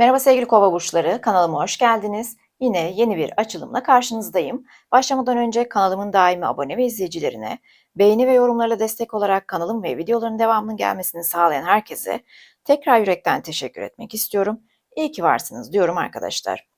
Merhaba sevgili kova burçları, kanalıma hoş geldiniz. Yine yeni bir açılımla karşınızdayım. Başlamadan önce kanalımın daimi abone ve izleyicilerine, beğeni ve yorumlarla destek olarak kanalım ve videoların devamının gelmesini sağlayan herkese tekrar yürekten teşekkür etmek istiyorum. İyi ki varsınız diyorum arkadaşlar.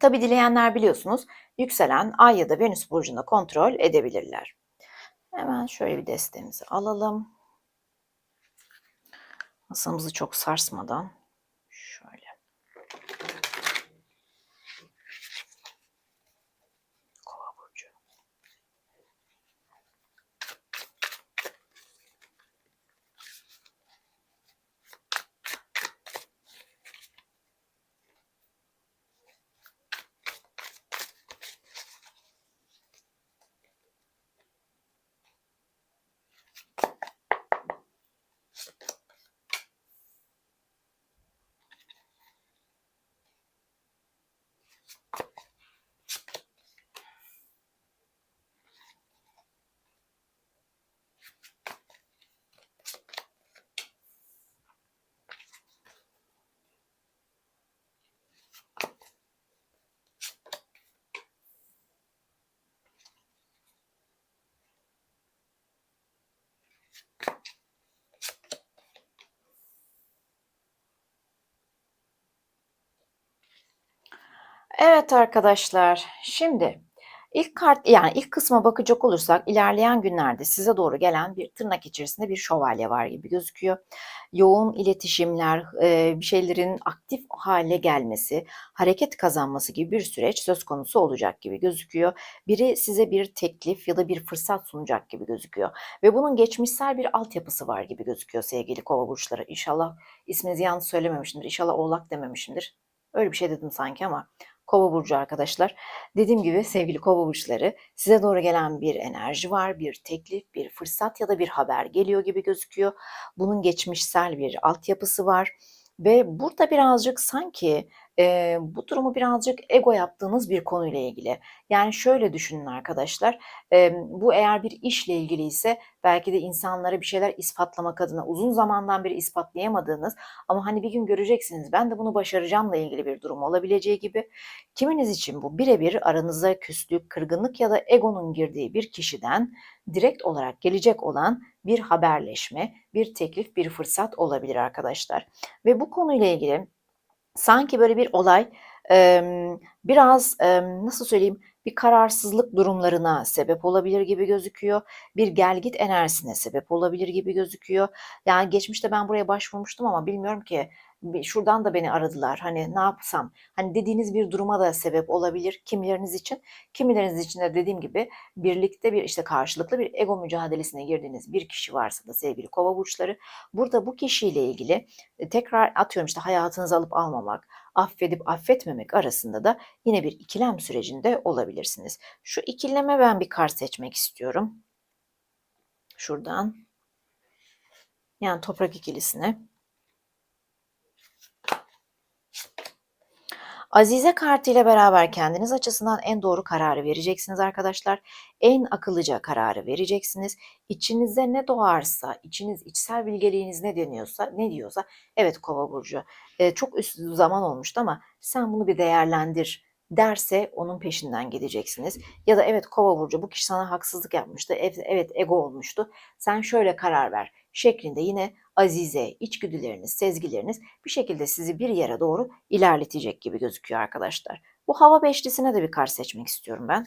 Tabi dileyenler biliyorsunuz yükselen ay ya da venüs burcunda kontrol edebilirler. Hemen şöyle bir destemizi alalım. Masamızı çok sarsmadan şöyle. Kova burcu. Evet arkadaşlar, şimdi ilk kart yani ilk kısma bakacak olursak ilerleyen günlerde size doğru gelen bir tırnak içerisinde bir şövalye var gibi gözüküyor. Yoğun iletişimler, eee, bir şeylerin aktif hale gelmesi, hareket kazanması gibi bir süreç söz konusu olacak gibi gözüküyor. Biri size bir teklif ya da bir fırsat sunacak gibi gözüküyor ve bunun geçmişsel bir altyapısı var gibi gözüküyor sevgili Kova burçları. İnşallah isminizi yanlış söylememişimdir. İnşallah Oğlak dememişimdir. Öyle bir şey dedim sanki ama Kova burcu arkadaşlar. Dediğim gibi sevgili Kova burçları size doğru gelen bir enerji var, bir teklif, bir fırsat ya da bir haber geliyor gibi gözüküyor. Bunun geçmişsel bir altyapısı var ve burada birazcık sanki e, bu durumu birazcık ego yaptığınız bir konuyla ilgili. Yani şöyle düşünün arkadaşlar, e, bu eğer bir işle ilgili ise belki de insanlara bir şeyler ispatlamak adına uzun zamandan beri ispatlayamadığınız ama hani bir gün göreceksiniz ben de bunu başaracağımla ilgili bir durum olabileceği gibi kiminiz için bu birebir aranıza küslük, kırgınlık ya da egonun girdiği bir kişiden direkt olarak gelecek olan bir haberleşme, bir teklif, bir fırsat olabilir arkadaşlar. Ve bu konuyla ilgili sanki böyle bir olay biraz, nasıl söyleyeyim, bir kararsızlık durumlarına sebep olabilir gibi gözüküyor. Bir gelgit enerjisine sebep olabilir gibi gözüküyor. Yani geçmişte ben buraya başvurmuştum ama bilmiyorum ki şuradan da beni aradılar. Hani ne yapsam? Hani dediğiniz bir duruma da sebep olabilir kimileriniz için. Kimileriniz için de dediğim gibi birlikte bir işte karşılıklı bir ego mücadelesine girdiğiniz bir kişi varsa da sevgili kova burçları burada bu kişiyle ilgili e, tekrar atıyorum işte hayatınızı alıp almamak, affedip affetmemek arasında da yine bir ikilem sürecinde olabilirsiniz. Şu ikileme ben bir kart seçmek istiyorum. Şuradan. Yani toprak ikilisine. Azize kartı ile beraber kendiniz açısından en doğru kararı vereceksiniz arkadaşlar. En akıllıca kararı vereceksiniz. İçinize ne doğarsa, içiniz içsel bilgeliğiniz ne deniyorsa, ne diyorsa, evet Kova burcu. E, çok üst zaman olmuştu ama sen bunu bir değerlendir derse onun peşinden gideceksiniz. Ya da evet Kova burcu bu kişi sana haksızlık yapmıştı. Evet, ego olmuştu. Sen şöyle karar ver şeklinde yine azize, içgüdüleriniz, sezgileriniz bir şekilde sizi bir yere doğru ilerletecek gibi gözüküyor arkadaşlar. Bu hava beşlisine de bir kart seçmek istiyorum ben.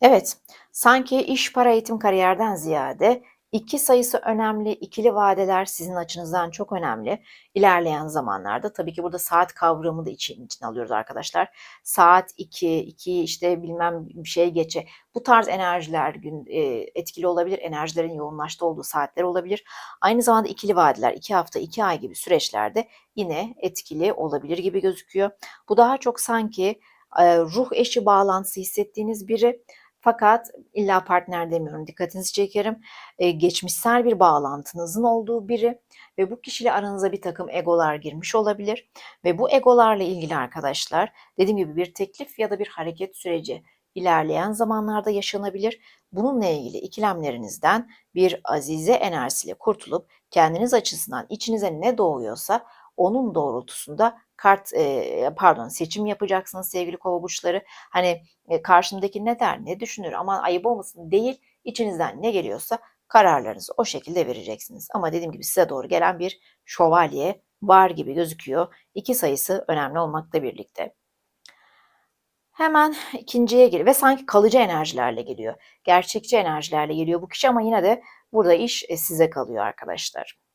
Evet, sanki iş, para, eğitim, kariyerden ziyade İki sayısı önemli, ikili vadeler sizin açınızdan çok önemli. İlerleyen zamanlarda tabii ki burada saat kavramı da için, için alıyoruz arkadaşlar. Saat 2, 2 işte bilmem bir şey geçe. Bu tarz enerjiler gün e, etkili olabilir. Enerjilerin yoğunlaştığı olduğu saatler olabilir. Aynı zamanda ikili vadeler 2 hafta, 2 ay gibi süreçlerde yine etkili olabilir gibi gözüküyor. Bu daha çok sanki e, ruh eşi bağlantısı hissettiğiniz biri fakat illa partner demiyorum, dikkatinizi çekerim. Eee, geçmişsel bir bağlantınızın olduğu biri ve bu kişiyle aranıza bir takım egolar girmiş olabilir ve bu egolarla ilgili arkadaşlar dediğim gibi bir teklif ya da bir hareket süreci ilerleyen zamanlarda yaşanabilir. Bununla ilgili ikilemlerinizden bir azize enerjisiyle kurtulup kendiniz açısından içinize ne doğuyorsa onun doğrultusunda kart e, pardon seçim yapacaksınız sevgili kova burçları. Hani e, karşımdaki ne der, ne düşünür, aman ayıp olmasın değil. İçinizden ne geliyorsa kararlarınızı o şekilde vereceksiniz. Ama dediğim gibi size doğru gelen bir şövalye var gibi gözüküyor. İki sayısı önemli olmakla birlikte. Hemen ikinciye gir ve sanki kalıcı enerjilerle geliyor. Gerçekçi enerjilerle geliyor bu kişi ama yine de burada iş e, size kalıyor arkadaşlar.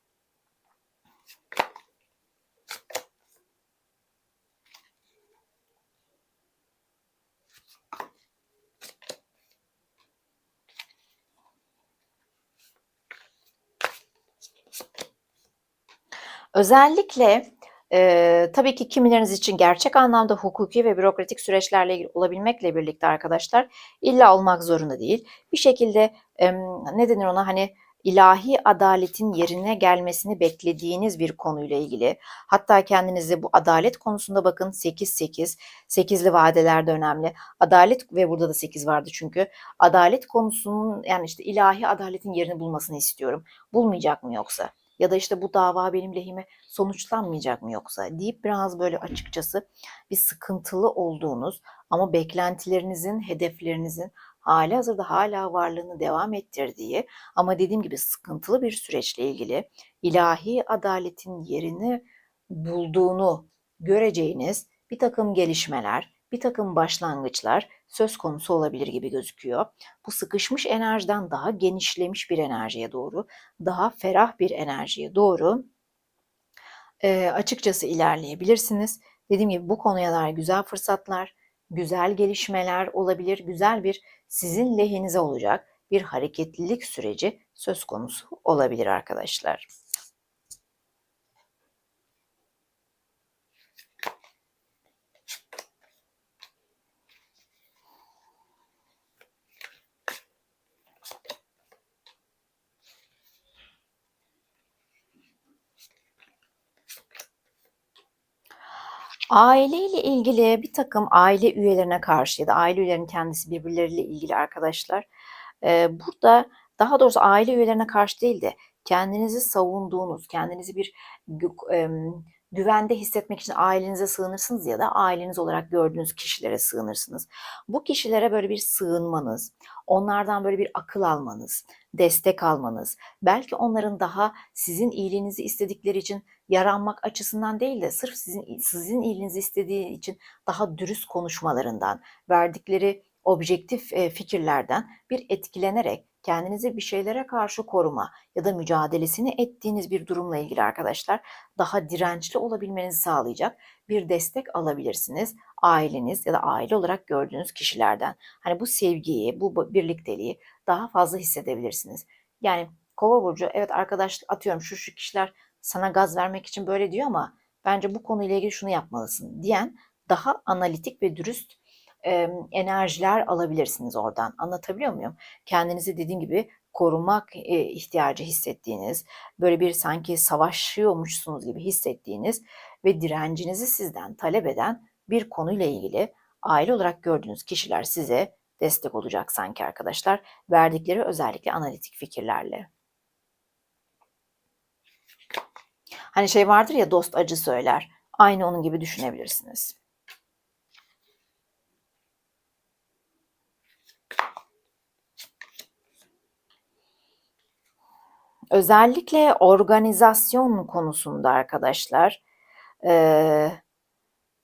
Özellikle e, tabii ki kimileriniz için gerçek anlamda hukuki ve bürokratik süreçlerle ilgili olabilmekle birlikte arkadaşlar illa olmak zorunda değil. Bir şekilde e, ne denir ona hani ilahi adaletin yerine gelmesini beklediğiniz bir konuyla ilgili. Hatta kendinizi bu adalet konusunda bakın 8-8, 8'li vadeler de önemli. Adalet ve burada da 8 vardı çünkü. Adalet konusunun yani işte ilahi adaletin yerini bulmasını istiyorum. Bulmayacak mı yoksa? Ya da işte bu dava benim lehime sonuçlanmayacak mı yoksa deyip biraz böyle açıkçası bir sıkıntılı olduğunuz ama beklentilerinizin, hedeflerinizin hali hazırda hala varlığını devam ettirdiği ama dediğim gibi sıkıntılı bir süreçle ilgili ilahi adaletin yerini bulduğunu göreceğiniz bir takım gelişmeler, bir takım başlangıçlar söz konusu olabilir gibi gözüküyor. Bu sıkışmış enerjiden daha genişlemiş bir enerjiye doğru, daha ferah bir enerjiye doğru e, açıkçası ilerleyebilirsiniz. Dediğim gibi bu konuya dair güzel fırsatlar, güzel gelişmeler olabilir, güzel bir sizin lehinize olacak bir hareketlilik süreci söz konusu olabilir arkadaşlar. Aileyle ilgili bir takım aile üyelerine karşı ya da aile üyelerinin kendisi birbirleriyle ilgili arkadaşlar burada daha doğrusu aile üyelerine karşı değil de kendinizi savunduğunuz, kendinizi bir güvende hissetmek için ailenize sığınırsınız ya da aileniz olarak gördüğünüz kişilere sığınırsınız. Bu kişilere böyle bir sığınmanız, onlardan böyle bir akıl almanız, destek almanız, belki onların daha sizin iyiliğinizi istedikleri için yaranmak açısından değil de sırf sizin sizin iyiliğinizi istediği için daha dürüst konuşmalarından, verdikleri objektif fikirlerden bir etkilenerek kendinizi bir şeylere karşı koruma ya da mücadelesini ettiğiniz bir durumla ilgili arkadaşlar daha dirençli olabilmenizi sağlayacak bir destek alabilirsiniz. Aileniz ya da aile olarak gördüğünüz kişilerden. Hani bu sevgiyi, bu birlikteliği daha fazla hissedebilirsiniz. Yani Kova burcu evet arkadaş atıyorum şu şu kişiler sana gaz vermek için böyle diyor ama bence bu konuyla ilgili şunu yapmalısın diyen daha analitik ve dürüst e, enerjiler alabilirsiniz oradan. Anlatabiliyor muyum? Kendinizi dediğim gibi korumak e, ihtiyacı hissettiğiniz, böyle bir sanki savaşıyormuşsunuz gibi hissettiğiniz ve direncinizi sizden talep eden bir konuyla ilgili aile olarak gördüğünüz kişiler size destek olacak sanki arkadaşlar. Verdikleri özellikle analitik fikirlerle. Hani şey vardır ya dost acı söyler. Aynı onun gibi düşünebilirsiniz. Özellikle organizasyon konusunda arkadaşlar e,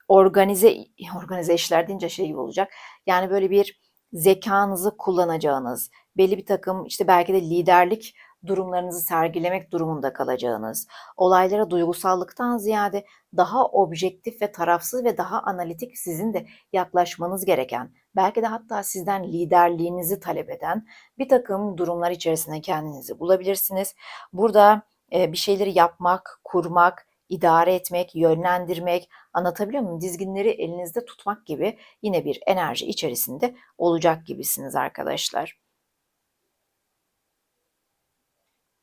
organize organize işler deyince şey gibi olacak. Yani böyle bir zekanızı kullanacağınız, belli bir takım işte belki de liderlik durumlarınızı sergilemek durumunda kalacağınız, olaylara duygusallıktan ziyade daha objektif ve tarafsız ve daha analitik sizin de yaklaşmanız gereken, belki de hatta sizden liderliğinizi talep eden bir takım durumlar içerisinde kendinizi bulabilirsiniz. Burada bir şeyleri yapmak, kurmak, idare etmek, yönlendirmek, anlatabiliyor muyum? Dizginleri elinizde tutmak gibi yine bir enerji içerisinde olacak gibisiniz arkadaşlar.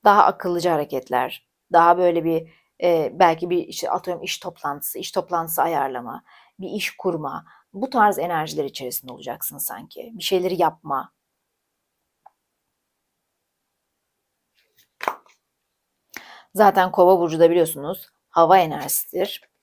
Daha akıllıca hareketler, daha böyle bir e, belki bir işte atıyorum iş toplantısı, iş toplantısı ayarlama, bir iş kurma. Bu tarz enerjiler içerisinde olacaksın sanki. Bir şeyleri yapma. Zaten Kova burcu da biliyorsunuz hava enerjisidir.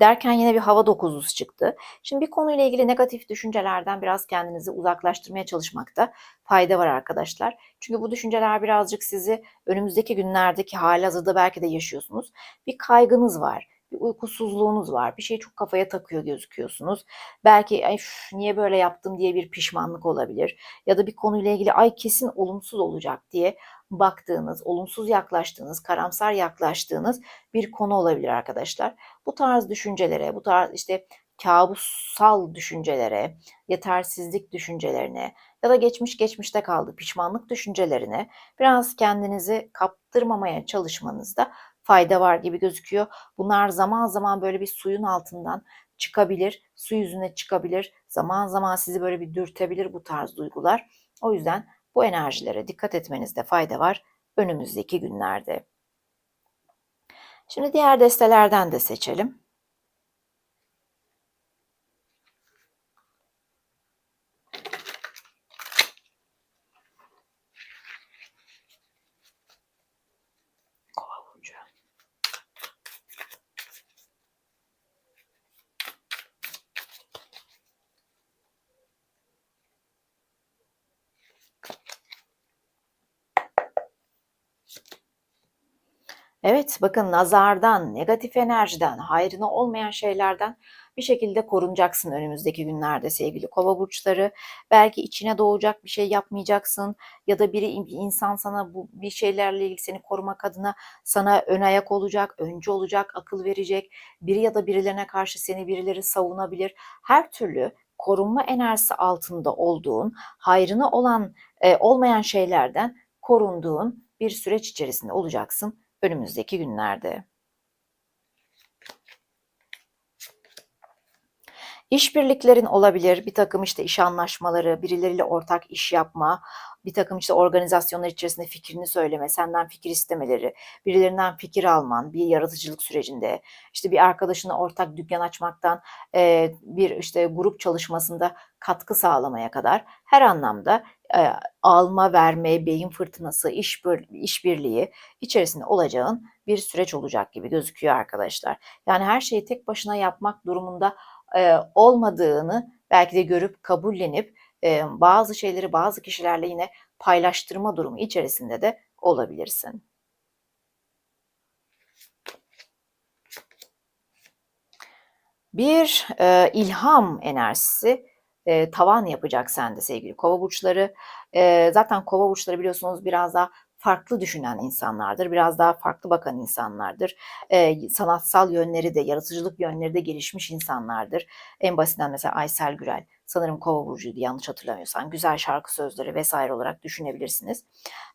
Derken yine bir hava dokuzlusu çıktı. Şimdi bir konuyla ilgili negatif düşüncelerden biraz kendinizi uzaklaştırmaya çalışmakta fayda var arkadaşlar. Çünkü bu düşünceler birazcık sizi önümüzdeki günlerdeki halihazırda belki de yaşıyorsunuz. Bir kaygınız var bir uykusuzluğunuz var. Bir şeyi çok kafaya takıyor gözüküyorsunuz. Belki ay niye böyle yaptım diye bir pişmanlık olabilir. Ya da bir konuyla ilgili ay kesin olumsuz olacak diye baktığınız, olumsuz yaklaştığınız, karamsar yaklaştığınız bir konu olabilir arkadaşlar. Bu tarz düşüncelere, bu tarz işte kabussal düşüncelere, yetersizlik düşüncelerine ya da geçmiş geçmişte kaldı pişmanlık düşüncelerine biraz kendinizi kaptırmamaya çalışmanızda fayda var gibi gözüküyor. Bunlar zaman zaman böyle bir suyun altından çıkabilir, su yüzüne çıkabilir. Zaman zaman sizi böyle bir dürtebilir bu tarz duygular. O yüzden bu enerjilere dikkat etmenizde fayda var önümüzdeki günlerde. Şimdi diğer destelerden de seçelim. Evet, bakın nazardan, negatif enerjiden, hayrına olmayan şeylerden bir şekilde korunacaksın önümüzdeki günlerde sevgili kova burçları. Belki içine doğacak bir şey yapmayacaksın ya da biri bir insan sana bu bir şeylerle ilgili seni korumak adına sana ön ayak olacak, öncü olacak, akıl verecek. Biri ya da birilerine karşı seni birileri savunabilir. Her türlü korunma enerjisi altında olduğun, hayrına olan e, olmayan şeylerden korunduğun bir süreç içerisinde olacaksın önümüzdeki günlerde. İşbirliklerin olabilir, bir takım işte iş anlaşmaları, birileriyle ortak iş yapma, bir takım işte organizasyonlar içerisinde fikrini söyleme, senden fikir istemeleri, birilerinden fikir alman, bir yaratıcılık sürecinde, işte bir arkadaşına ortak dükkan açmaktan bir işte grup çalışmasında katkı sağlamaya kadar her anlamda e, alma, verme, beyin fırtınası, iş işbirliği içerisinde olacağın bir süreç olacak gibi gözüküyor arkadaşlar. Yani her şeyi tek başına yapmak durumunda e, olmadığını belki de görüp kabullenip e, bazı şeyleri bazı kişilerle yine paylaştırma durumu içerisinde de olabilirsin. Bir e, ilham enerjisi e, tavan yapacak sende sevgili kova burçları. E, zaten kova burçları biliyorsunuz biraz daha farklı düşünen insanlardır. Biraz daha farklı bakan insanlardır. E, sanatsal yönleri de, yaratıcılık yönleri de gelişmiş insanlardır. En basitinden mesela Aysel Gürel, sanırım Kova burcuydu yanlış hatırlamıyorsam. Güzel şarkı sözleri vesaire olarak düşünebilirsiniz.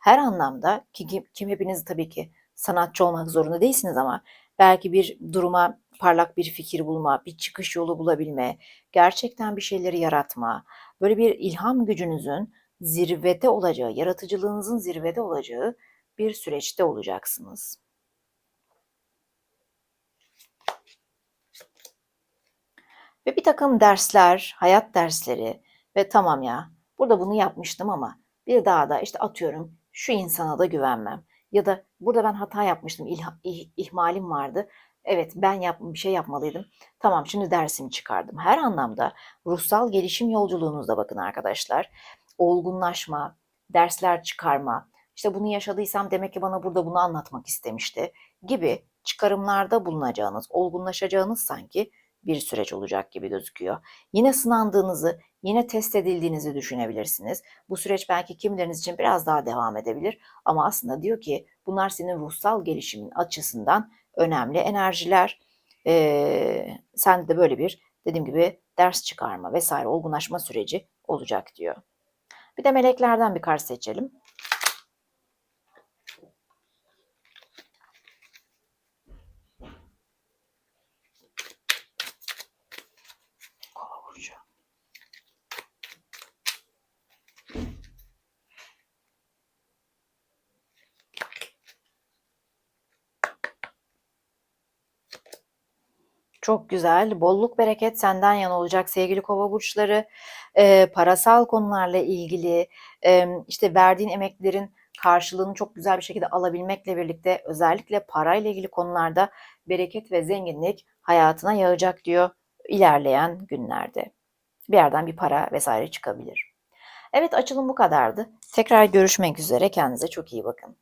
Her anlamda ki kim, kim hepiniz tabii ki sanatçı olmak zorunda değilsiniz ama belki bir duruma parlak bir fikir bulma, bir çıkış yolu bulabilme, gerçekten bir şeyleri yaratma, böyle bir ilham gücünüzün zirvede olacağı, yaratıcılığınızın zirvede olacağı bir süreçte olacaksınız. Ve bir takım dersler, hayat dersleri ve tamam ya burada bunu yapmıştım ama bir daha da işte atıyorum şu insana da güvenmem. Ya da burada ben hata yapmıştım, ihmalim vardı. Evet ben yap, bir şey yapmalıydım. Tamam şimdi dersimi çıkardım. Her anlamda ruhsal gelişim yolculuğunuzda bakın arkadaşlar olgunlaşma, dersler çıkarma, işte bunu yaşadıysam demek ki bana burada bunu anlatmak istemişti gibi çıkarımlarda bulunacağınız, olgunlaşacağınız sanki bir süreç olacak gibi gözüküyor. Yine sınandığınızı, yine test edildiğinizi düşünebilirsiniz. Bu süreç belki kimileriniz için biraz daha devam edebilir ama aslında diyor ki bunlar senin ruhsal gelişimin açısından önemli enerjiler. Ee, sende de böyle bir dediğim gibi ders çıkarma vesaire olgunlaşma süreci olacak diyor. Bir de meleklerden bir kart seçelim. Çok güzel. Bolluk bereket senden yana olacak sevgili kova burçları. Eee, parasal konularla ilgili, emm, işte verdiğin emeklerin karşılığını çok güzel bir şekilde alabilmekle birlikte özellikle parayla ilgili konularda bereket ve zenginlik hayatına yağacak diyor ilerleyen günlerde. Bir yerden bir para vesaire çıkabilir. Evet açılım bu kadardı. Tekrar görüşmek üzere. Kendinize çok iyi bakın.